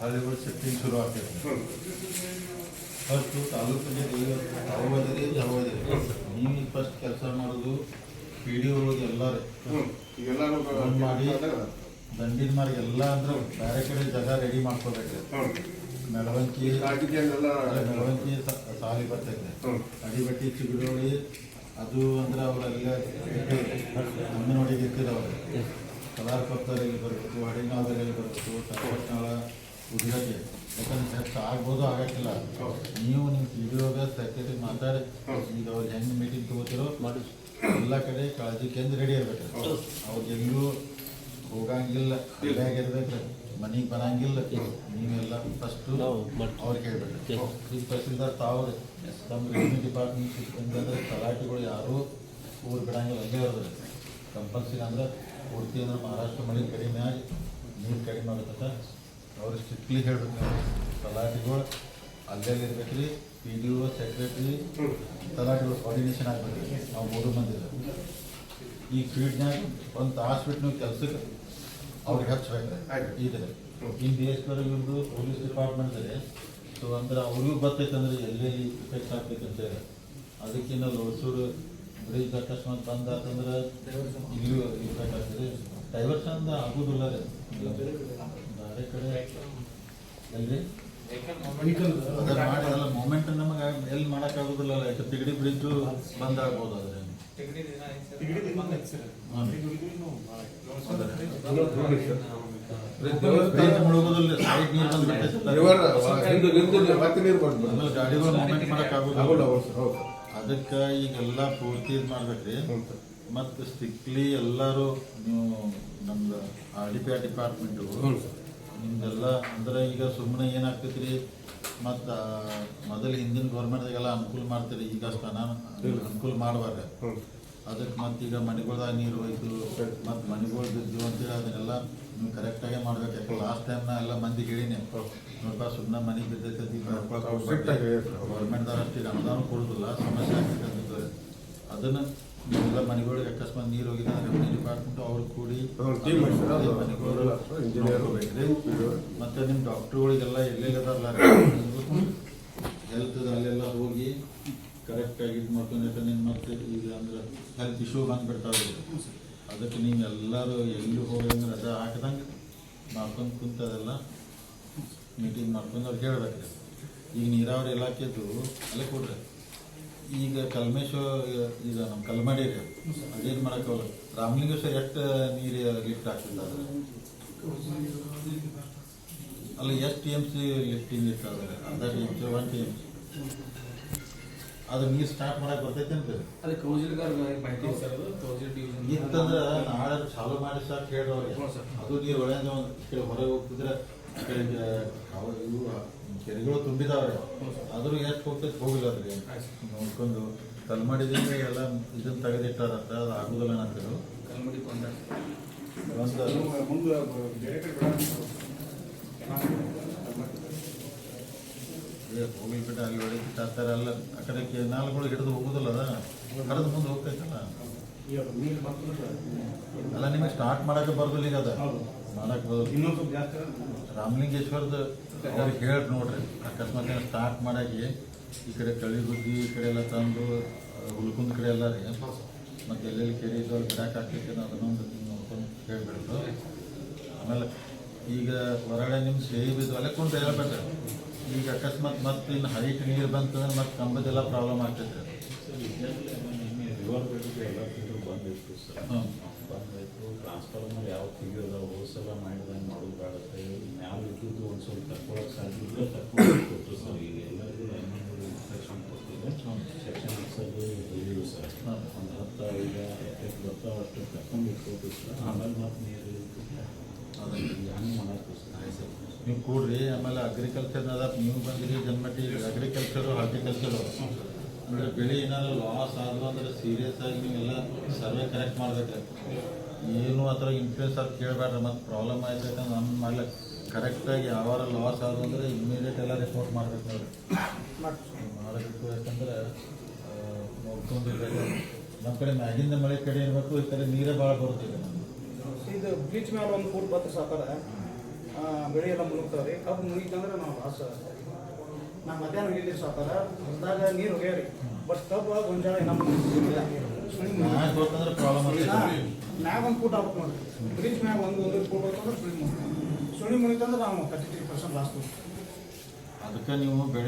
ಹಳ್ಳಿಗಳು ಸೆಟ್ಟಿಂಗ್ ಶುರು ಆಗ್ತೈತೆ ಫಸ್ಟು ತಾಲೂಕಿಗೆ ತಾವು ಅದರಿ ತಾವು ಅದರಿ ನೀವು ಫಸ್ಟ್ ಕೆಲಸ ಮಾಡೋದು ಪಿ ಡಿ ಒಳಗೆ ಎಲ್ಲರೂ. ಮಾಡಿ ದಂಡಿನ ಮಾರ್ಗ ಎಲ್ಲ ಅಂದ್ರೆ ಬೇರೆ ಕಡೆ ಜಾಗ ರೆಡಿ ಮಾಡ್ಕೋಬೇಕು ಮೆಳವಂಕಿ ಮೆಳವಂಕಿ ಸಾಲಿ ಬರ್ತೈತೆ. ಅಡಿಬಟ್ಟಿ ಚಿಗುಡೋಳಿ ಅದು ಅಂದ್ರೆ ಅವರೆಲ್ಲ ಅಂಗನವಾಡಿಗೆ ಇರ್ತಿದ್ರು ಅವರು ಕಲಾರ್ ಕೊತ್ತರಲ್ಲಿ ಬರಬೇಕು ಹಡಿನಾಳದಲ್ಲಿ ಬರಬೇಕು ಸರಪಟ್ನಾಳ ಉದ್ರಕ್ಕೆ ಯಾಕಂದ್ರೆ ಹೆಚ್ಚು ಆಗ್ಬೋದು ಆಗಕ್ಕಿಲ್ಲ. ನೀವು ನಿಮ್ಮ ವಿಡಿಯೋಗ ಸೆಕ್ರೆಟರಿ ಮಾತಾಡಿ ಈಗ ಅವ್ರು ಹೆಂಗೆ ಮೀಟಿಂಗ್ ತಗೋತಿರೋ ಮಾಡಿ. ಎಲ್ಲ ಕಡೆ ಕಾಳಜಿ ಕೇಂದ್ರ ರೆಡಿ ಇರ್ಬೇಕು. ಅವ್ರಿಗೆ ಎಲ್ಲೂ ಹೋಗಂಗಿಲ್ಲ. ಇರ್ಬೇಕು. ಮನೆಗೆ ಬರಂಗಿಲ್ಲ. ನೀವೆಲ್ಲ ಫಸ್ಟು ಅವ್ರಿಗೆ ಹೇಳ್ಬೇಕು ಈ ತಹಸೀಲ್ದಾರ್ ತಾವು ತಮ್ಮ ರೆವಿನ್ಯೂ ಡಿಪಾರ್ಟ್ಮೆಂಟ್ ಅಂದ್ರೆ ತಲಾಟಿಗಳು ಯಾರೂ ಊರು ಬಿಡಂಗಿಲ್ಲ. ಅಲ್ಲೇ ಇರೋದು. ಕಂಪಲ್ಸರಿ ಅಂದ್ರೆ ಪೂರ್ತಿ ಅಂದ್ರೆ ಮಹಾರಾಷ್ಟ್ರ ಮಳೆ ಕಡಿಮೆ ಆಗಿ ನೀರು ಕಡಿಮೆ ಆಗುತ್ತೆ ಅವ್ರು ಸ್ಟ್ರಿಕ್ಟ್ಲಿ ಹೇಳ್ಬೇಕು ತಲಾಟಿಗಳು ಅಲ್ಲೇ ಇರ್ಬೇಕು ರೀ ಪಿ ಡಿ ಒ ಸೆಕ್ರೆಟ್ರಿ ತಲಾಟಿಗಳು ಕೋಆರ್ಡಿನೇಷನ್ ಆಗ್ಬೇಕು. ನಾವು ಮೂರು ಮಂದಿ ಈ ಫೀಲ್ಡ್ನಾಗ ಒಂದು ತಾಸು ಬಿಟ್ಟು ನೀವು ಕೆಲ್ಸಕ್ಕೆ ಅವ್ರಿಗೆ ಹಚ್ಬೇಕು ಇದೆ ಇನ್ ಬಿ ಎಸ್ ಇವ್ರದ್ದು ಪೊಲೀಸ್ ಡಿಪಾರ್ಟ್ಮೆಂಟ್ ಇದೆ. ಸೊ ಅಂದ್ರೆ ಅವ್ರಿಗೂ ಬರ್ತೈತೆ ಅಂದ್ರೆ ಎಲ್ಲೆಲ್ಲಿ ಇಫೆಕ್ಟ್ ಆಗ್ತೈತೆ ಅಂತ ಹೇಳಿ. ಅದಕ್ಕಿಂತ ಲೋಸೂರು ಬ್ರಿಡ್ಜ್ ಅಕಸ್ಮಾತ್ ಬಂದಾತಂದ್ರೆ ಇಲ್ಲೂ ಇಫೆಕ್ಟ್ ಆಗ್ತದೆ. ಡೈವರ್ಷನ್ ಆಗುದಿಲ್ಲ ರೀ. ಕಡೆ ಎಲ್ರಿ ಮಾಡಿ ಮೂಮೆಂಟ್ ನಮಗೆ ಎಲ್ಲಿ ಮಾಡೋಕ್ಕಾಗೋದಿಲ್ಲ ಯಾಕೆ ತಿಗಡಿ ಬ್ರಿಡ್ಜು ಬಂದ್ ಆಗ್ಬೋದು ಅದ್ರೆ ಬ್ರಿಡ್ಜ್ ಮುಳುಗೋದಿಲ್ಲ ಸೈಡ್ ನೀರು ಗಾಡಿಗಳು ಮೂಮೆಂಟ್ ಅದಕ್ಕೆ ಈಗೆಲ್ಲ ಪೂರ್ತಿ ಇದು ಮಾಡ್ಬೇಕ್ರಿ. ಮತ್ತ ಸ್ಟ್ರಿಕ್ಟ್ಲಿ ಎಲ್ಲರೂ ನೀವು ನಮ್ದು R D P R department ಅಂದ್ರೆ ಈಗ ಸುಮ್ಮನೆ ಏನಾಗ್ತೈತಿ ರೀ ಮತ್ತು ಮೊದಲು ಹಿಂದಿನ ಗೌರ್ಮೆಂಟ್ದಾಗೆಲ್ಲ ಅನುಕೂಲ ಮಾಡ್ತೀರಿ ಈಗ ಸ್ಥಾನ ಅನುಕೂಲ ಮಾಡುವಾಗ ಅದಕ್ಕೆ ಮತ್ತೆ ಈಗ ಮನೆಗಳ್ದಾಗ ನೀರು ಹೋಯ್ತು ಮತ್ತು ಮನೆಗಳು ಬಿದ್ದು ಅಂತೇಳಿ ಅದನ್ನೆಲ್ಲ ನೀವು ಕರೆಕ್ಟಾಗೇ ಮಾಡ್ಬೇಕು. ಲಾಸ್ಟ್ ಟೈಮ್ ನಾ ಎಲ್ಲ ಮಂದಿ ಹೇಳಿನಿ. ನೋಡಪ್ಪ ಸುಮ್ಮನೆ ಮನೆ ಬಿದ್ದೈತಿ. ಗೌರ್ಮೆಂಟ್ದವ್ರು ಅಷ್ಟಿಗೆ ಅನುದಾನ ಕೊಡೋದಿಲ್ಲ ಸಮಸ್ಯೆ ಆಗ್ತೈತೆ ಅದನ್ನು ನೀವೆಲ್ಲ ಮನೆಗಳಿಗೆ ಅಕಸ್ಮಾತ್ ನೀರು ಹೋಗಿದೆ ರೆವಿನ್ಯೂ ಡಿಪಾರ್ಟ್ಮೆಂಟ್ ಅವ್ರು ಕೂಡಿ ಮನೆಗಳು ಮತ್ತೆ ನಿಮ್ಮ ಡಾಕ್ಟ್ರುಗಳಿಗೆಲ್ಲ ಎಲ್ಲೆಲ್ಲ ಅದಾರಲ್ಲ ಹೆಲ್ತ್ ಅಲ್ಲೆಲ್ಲ ಹೋಗಿ ಕರೆಕ್ಟಾಗಿ ಇದು ಮಾಡ್ಕೊಂಡು ಯಾಕಂದ್ರೆ ನಿನ್ನ ಮತ್ತೆ ಈಗ ಅಂದ್ರೆ ಹೆಲ್ತ್ ಇಶ್ಯೂ ಬಂದ್ಬಿಡ್ತಾವೆ ಅದಕ್ಕೆ ನೀವು ಎಲ್ಲರೂ ಎಲ್ಲಿ ಹೋಗಿ ಅಂದ್ರೆ ರಜಾ ಹಾಕಿದಂಗೆ ಮಾಡ್ಕೊಂಡು ಕುಂತದೆಲ್ಲ ಮೀಟಿಂಗ್ ಮಾಡ್ಕೊಂಡು ಅವ್ರಿಗೆ ಹೇಳ್ಬೇಕು ಈಗ ನೀರಾವರಿ ಇಲಾಖೆದು ಅಲ್ಲೇ ಕೊಡ್ರಿ. ಈಗ ಕಲ್ಮೇಶ್ವರ ಈಗ ನಮ್ಮ ಕಲ್ಮಡಿ ರೀ ಅದೇನು ಮಾಡೋಕ್ಕಾಗಲ್ಲ ರಾಮಲಿಂಗೇಶ್ವರ ಎಷ್ಟು ನೀರು ಲಿಫ್ಟ್ ಆಗ್ತಿದ್ದಾರೆ ಅಲ್ಲ ಎಷ್ಟು ಟಿ ಎಂ ಸಿ ಲಿಫ್ಟಿಂಗ್ ಇರ್ತದೆ ಅರ್ಧ T M C one T M C ಅದು ನೀರು ಸ್ಟಾರ್ಟ್ ಮಾಡಕ್ಕೆ ಬರ್ತೈತೆ ಅಂತ ಇತ್ತಂದ್ರೆ ನಾಳೆ ಚಾಲು ಮಾಡಿ ಸರ್ ಕೇಳೋರು. ಅದು ನೀರು ಒಳ್ಳೆಯ ಹೊರಗೆ ಹೋಗ್ತಿದ್ರೆ ಕಡೆ ಇವು ಕೆರೆಗಳು ತುಂಬಿದಾವೆ ಆದರೂ ಎಷ್ಟು ಹೋಗ್ತೈತೆ ಹೋಗಿಲ್ಲ ಅದ್ರಿಗೆ ಆಯ್ತು. ನೋಡ್ಕೊಂಡು ಕಲ್ಮಡಿದಿಂದ ಎಲ್ಲ ಇದನ್ನ ತೆಗೆದಿಟ್ಟಾರಂತ ಅದು ಆಗುದಿಲ್ಲ ಅಂತಿರು ಕಲ್ಮಡಿ ಹೋಗ್ಲಿ ಬಿಟ್ಟ ಅಲ್ಲಿ ಹೊಡಿತಾ ಆ ಥರ ಅಲ್ಲ ಆ ಕಡೆ ನಾಲ್ಕು ಹಿಡಿದು ಹೋಗುದಿಲ್ಲ ಅದ. ಕರೆದು ಮುಂದೆ ಹೋಗ್ತೈತಲ್ಲ ಬರ್ತದೆ ಅಲ್ಲ ನಿಮಗೆ ಸ್ಟಾರ್ಟ್ ಮಾಡಕ್ಕೆ ಬರೋದಿಲ್ಲ ಈಗ ಅದ. ಹೌದು. ಮಾಡಕ್ ಬರೋದು ಇನ್ನೊಂದು ಸ್ವಲ್ಪ ಜಾಸ್ತಿ ರಾಮಲಿಂಗೇಶ್ವರದ ಅವ್ರಿಗೆ ಹೇಳಿ ನೋಡ್ರಿ. ಅಕಸ್ಮಾತ್ ಸ್ಟಾರ್ಟ್ ಮಾಡಿ ಈ ಕಡೆ ಕಳಿ ಗುದ್ದಿ ಈ ಕಡೆ ಎಲ್ಲ ತಂದು ಹುಲ್ಕುಂದ ಕಡೆ ಎಲ್ಲ ರೀ. ಮತ್ತು ಎಲ್ಲೆಲ್ಲಿ ಕೆರೆ ಇದ್ದವ್ರು ಬಿಡಕ್ಕೆ ಆಗ್ತೈತೆ ಅದನ್ನೊಂದು ನೋಡ್ಕೊಂಡು ಹೇಳ್ಬಿಡ್ತು ಆಮೇಲೆ ಈಗ ಹೊರಗಡೆ ನಿಮ್ಮ ಸೇರಿ ಬಿದ್ದು ಅಲ್ಲೇ ಹೇಳ್ಬೇಕು ಈಗ ಅಕಸ್ಮಾತ್ ಮತ್ತೆ ಇನ್ನು ಹೈಟ್ ನೀರು ಬಂತಂದ್ರೆ ಮತ್ತೆ ಕಂಬದೆಲ್ಲ ಪ್ರಾಬ್ಲಮ್ ಆಗ್ತೈತೆ. ಹ್ಞೂ ಬಂದಾಯ್ತು ಟ್ರಾನ್ಸ್ಫಾರ್ಮರ್ ಯಾವ ಮಾಡಿದಂಗೆ ಮಾಡೋದು ಬೇಡತ್ತೆ ಯಾವ ಇದ್ದು ಒಂದು ಸ್ವಲ್ಪ ತಕ್ಕೊಳಕ್ಕೆ ಸಾಧ್ಯ ತಕ್ಕೊಳಕ್ಕೆ ಕೊಟ್ಟು ಸರ್ ಈಗ ಎಲ್ಲರಿಗೂ ಸೆಕ್ಷನ್ ಕೊಟ್ಟಿದೆ ಸೆಕ್ಷನ್ ಹೇಳಿವು ಸರ್. ಒಂದು ಹತ್ತು ಈಗ ಎಷ್ಟು ಬರ್ತಾವ ಅಷ್ಟು ಆಮೇಲೆ ಮತ್ತೆ ನೀರು ಹಂಗೆ ಮಾಡಕ್ಕೆ ಸರ್ ನೀವು ಕೂಡ್ರಿ, ಆಮೇಲೆ ಅಗ್ರಿಕಲ್ಚರ್ ಅದ ನೀವು ಬಂದಿರಿ, ಜನ್ಮಟಿ ಅಗ್ರಿಕಲ್ಚರು ಹಾರ್ಟಿಕಲ್ಚರು ಅಂದ್ರೆ ಬೆಳೆ ಏನಾದ್ರು ಲಾಸ್ ಆದ್ರು ಅಂದ್ರೆ ಸೀರಿಯಸ್ ಆಗಿ ನೀವೆಲ್ಲ ಸರ್ವೆ ಕರೆಕ್ಟ್ ಮಾಡ್ಬೇಕ್ರಿ ಏನು ಅದ್ರ ಇನ್ಫ್ಲೂಯೆನ್ಸ್ ಅದು ಕೇಳಬೇಡ್ರಿ ಮತ್ತೆ ಪ್ರಾಬ್ಲಮ್ ಆಯ್ತು ಯಾಕಂದ್ರೆ ನಮ್ಮ ಕರೆಕ್ಟ್ ಕರೆಕ್ಟಾಗಿ ಯಾವಾರ ಲಾಸ್ ಆದ್ರು ಅಂದ್ರೆ ಇಮಿಡಿಯೇಟ್ ಎಲ್ಲ ರಿಪೋರ್ಟ್ ಮಾಡ್ಬೇಕು ನೋಡ್ರಿ. ಮಾಡಬೇಕು ಯಾಕಂದ್ರೆ ನೋಡ್ಕೊಂಡಿರ್ಬೇಕು. ನಮ್ಮ ಕಡೆ ಮ್ಯಾಗಿಂದ ಮಳೆ ಕಡೆ ಇರಬೇಕು ಈ ಕಡೆ ನೀರೇ ಭಾಳ ಬರುತ್ತಿದೆ ಇದು ಬ್ಲೀಚ್ ಮೇಲೆ ಒಂದು ಫೂಟ್ ಬತ್ತು ಸಾಕಾರ ಬೆಳೆ ಎಲ್ಲ ಮುಳುಗ್ತಾವೆ ಕಬ್ಬು ಮುಳುಗಿತಂದ್ರೆ ನಾವು ಲಾಸ್ ನಾ ಮಧ್ಯಾಹ್ನ ಹೋಗಿದ್ದೀರಿ ಸಾಕಾರ ಹೊಲದಾಗ ನೀರು ಹೋಗ್ಯಾರಿ ಬಟ್ ಕಬ್ಬು ಗೊಂಜಾಳ ನಮ್ಮ ಮ್ಯಾಗ ಒಂದು ಫೂಟ್ ಆಗ್ಬೇಕು ನೋಡ್ರಿ. ಬ್ರಿಡ್ಜ್ ಮ್ಯಾಗ ಒಂದು ಒಂದು ಫೂಟ್ ಹೋಗ್ತಂದ್ರೆ ಸುಳಿ ಮುಗಿತು. ಸುಳಿ ಮುಗಿತಂದ್ರೆ ನಾವು ತರ್ಟಿ ತ್ರೀ ಪರ್ಸೆಂಟ್ ಲಾಸ್ ಅದಕ್ಕೆ ನೀವು ಬೆಳೆ